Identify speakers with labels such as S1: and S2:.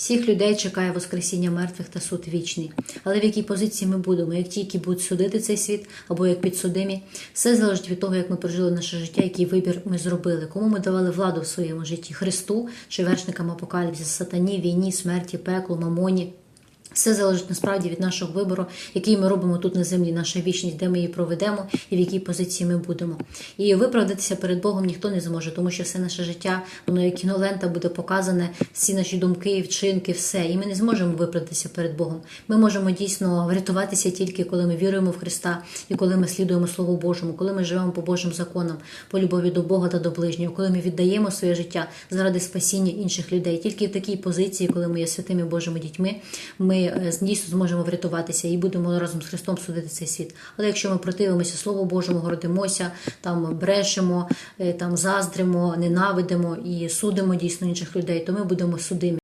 S1: Всіх людей чекає Воскресіння мертвих та суд вічний. Але в якій позиції ми будемо, як ті, які будуть судити цей світ, або як підсудимі, все залежить від того, як ми прожили наше життя, який вибір ми зробили, кому ми давали владу в своєму житті Христу чи вершникам апокаліпсису, сатані, війні, смерті, пеклу, мамоні. Все залежить насправді від нашого вибору, який ми робимо тут на землі, наша вічність, де ми її проведемо і в якій позиції ми будемо. І виправдатися перед Богом ніхто не зможе, тому що все наше життя, воно як кінолента буде показане, всі наші думки, вчинки, все. І ми не зможемо виправдатися перед Богом. Ми можемо дійсно врятуватися тільки коли ми віруємо в Христа і коли ми слідуємо Слову Божому, коли ми живемо по Божим законам, по любові до Бога та до ближнього, коли ми віддаємо своє життя заради спасіння інших людей. Тільки в такій позиції, коли ми є святими Божими дітьми, ми е, дійсно зможемо врятуватися і будемо разом з Христом судити цей світ. Але якщо ми противимося Слову Божому, гордимося, там брешемо, е, там заздримо, ненавидимо і судимо дійсно інших людей, то ми будемо судимі.